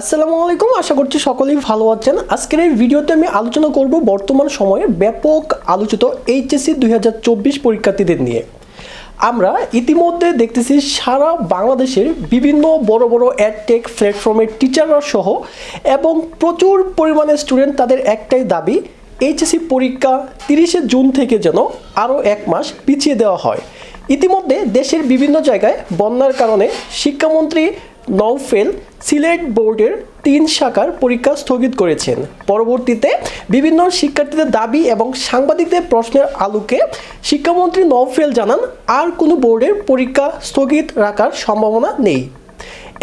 আসসালামু আলাইকুম, আশা করছি সকলেই ভালো আছেন। আজকের এই ভিডিওতে আমি আলোচনা করব বর্তমান সময়ে ব্যাপক আলোচিত এইচএসসি দুই হাজার চব্বিশ পরীক্ষার্থীদের নিয়ে। আমরা ইতিমধ্যে দেখতেছি সারা বাংলাদেশের বিভিন্ন বড় বড় অ্যাডটেক প্ল্যাটফর্মের টিচাররা সহ এবং প্রচুর পরিমাণে স্টুডেন্ট তাদের একটাই দাবি, এইচএসসি পরীক্ষা তিরিশে জুন থেকে যেন আরও এক মাস পিছিয়ে দেওয়া হয়। ইতিমধ্যে দেশের বিভিন্ন জায়গায় বন্যার কারণে শিক্ষামন্ত্রী নওফেল সিলেট বোর্ডের তিন শাখার পরীক্ষা স্থগিত করেছেন। পরবর্তীতে বিভিন্ন শিক্ষার্থীদের দাবি এবং সাংবাদিকদের প্রশ্নের আলোকে শিক্ষামন্ত্রী নওফেল জানান, আর কোনো বোর্ডের পরীক্ষা স্থগিত রাখার সম্ভাবনা নেই।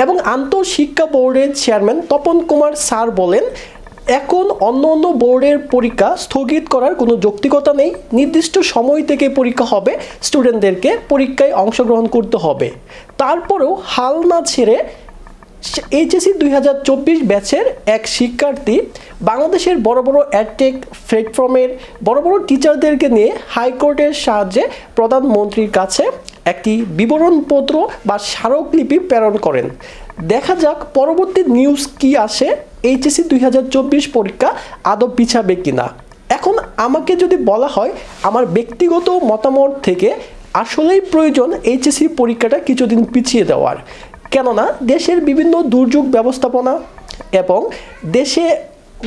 এবং আন্তঃশিক্ষা বোর্ডের চেয়ারম্যান তপন কুমার স্যার বলেন এখন অন্য অন্য বোর্ডের পরীক্ষা স্থগিত করার কোনো যৌক্তিকতা নেই। নির্দিষ্ট সময় থেকে পরীক্ষা হবে, স্টুডেন্টদেরকে পরীক্ষায় অংশগ্রহণ করতে হবে। তারপরেও হাল না ছেড়ে এইচএসসি দুই হাজার চব্বিশ ব্যাচের এক শিক্ষার্থী বাংলাদেশের বড় বড় অ্যাডটেক প্ল্যাটফর্মের বড় বড় টিচারদেরকে নিয়ে হাইকোর্টের সাহায্যে প্রধানমন্ত্রীর কাছে একটি বিবরণপত্র বা স্মারকলিপি প্রেরণ করেন। দেখা যাক পরবর্তী নিউজ কি আসে। এইচএসসি দুই হাজার পরীক্ষা আদৌ পিছাবে কিনা? এখন আমাকে যদি বলা হয়, আমার ব্যক্তিগত মতামত থেকে আসলেই প্রয়োজন এইচএসসি পরীক্ষাটা কিছুদিন পিছিয়ে দেওয়ার। কেননা, দেশের বিভিন্ন দুর্যোগ ব্যবস্থাপনা এবং দেশে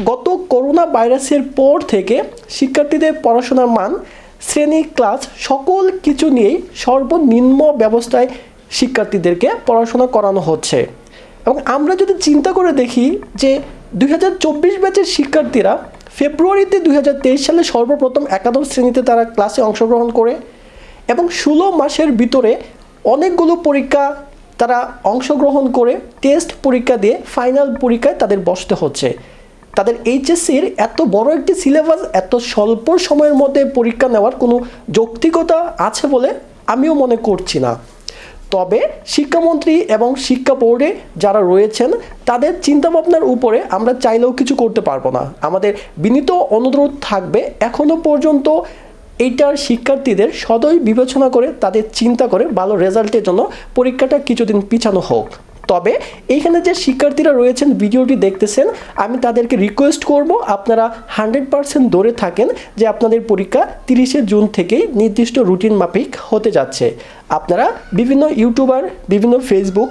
গত করোনা ভাইরাসের পর থেকে শিক্ষার্থীদের পড়াশোনার মান, শ্রেণি, ক্লাস সকল কিছু নিয়েই সর্বনিম্ন ব্যবস্থায় শিক্ষার্থীদেরকে পড়াশোনা করানো হচ্ছে। এবং আমরা যদি চিন্তা করে দেখি যে দুই হাজার চব্বিশ ব্যাচের শিক্ষার্থীরা ফেব্রুয়ারিতে দুই হাজার তেইশ সালে সর্বপ্রথম একাদশ শ্রেণীতে তারা ক্লাসে অংশগ্রহণ করে এবং ষোলো মাসের ভিতরে অনেকগুলো পরীক্ষা তারা অংশগ্রহণ করে টেস্ট পরীক্ষা দিয়ে ফাইনাল পরীক্ষায় তাদের বসতে হচ্ছে। তাদের এইচএসসির এত বড় একটি সিলেবাস, এত স্বল্প সময়ের মধ্যে পরীক্ষা নেওয়ার কোনো যৌক্তিকতা আছে বলে আমিও মনে করছি না। তবে শিক্ষামন্ত্রী এবং শিক্ষা বোর্ডে যারা রয়েছেন, তাদের চিন্তাভাবনার উপরে আমরা চাইলেও কিছু করতে পারব না। আমাদের বিনীত অনুরোধ থাকবে এখনও পর্যন্ত এইটার শিক্ষার্থীদের সদয় বিবেচনা করে তাদের চিন্তা করে ভালো রেজাল্টের জন্য পরীক্ষাটা কিছুদিন পিছানো হোক। তবে এইখানে যে শিক্ষার্থীরা রয়েছেন, ভিডিওটি দেখতেছেন, আমি তাদেরকে রিকোয়েস্ট করব আপনারা হান্ড্রেড পারসেন্ট ধরে থাকেন যে আপনাদের পরীক্ষা তিরিশে জুন থেকেই নির্দিষ্ট রুটিন মাফিক হতে যাচ্ছে। আপনারা বিভিন্ন ইউটিউবার বিভিন্ন ফেসবুক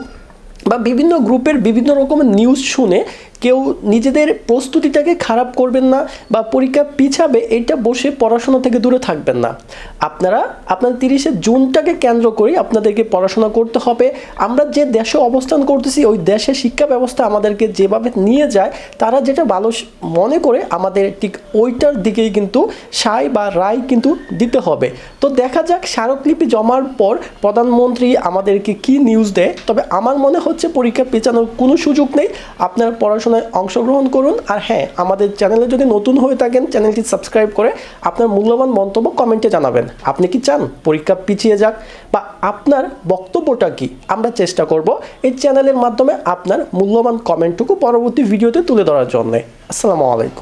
বা বিভিন্ন গ্রুপের বিভিন্ন রকমের নিউজ শুনে কেউ নিজেদের প্রস্তুতিটাকে খারাপ করবেন না বা পরীক্ষা পিছাবে এটা বসে পড়াশোনা থেকে দূরে থাকবেন না। আপনারা আপনার তিরিশে জুনটাকে কেন্দ্র করে আপনাদেরকে পড়াশোনা করতে হবে। আমরা যে দেশে অবস্থান করতেছি, ওই দেশে শিক্ষা ব্যবস্থা আমাদেরকে যেভাবে নিয়ে যায়, তারা যেটা ভালো মনে করে আমাদের ঠিক ওইটার দিকেই কিন্তু সাই বা রায় কিন্তু দিতে হবে। তো দেখা যাক স্মারকলিপি জমার পর প্রধানমন্ত্রী আমাদেরকে কি নিউজ দেয়। তবে আমার মনে হচ্ছে পরীক্ষা পেছানোর কোনো সুযোগ নেই। আপনারা পড়াশোনায় অংশগ্রহণ করুন। আর হ্যাঁ আমাদের চ্যানেলে যদি নতুন হয়ে থাকেন, চ্যানেলটি সাবস্ক্রাইব করে আপনার মূল্যবান মন্তব্য কমেন্টে জানাবেন। আপনি কি চান? পরীক্ষা পিছিয়ে যাক বা আপনার বক্তব্যটা কি? আমরা চেষ্টা করব এই চ্যানেলের মাধ্যমে আপনার মূল্যবান কমেন্টটুকু পরবর্তী ভিডিওতে তুলে ধরার জন্যে। আসসালামু আলাইকুম।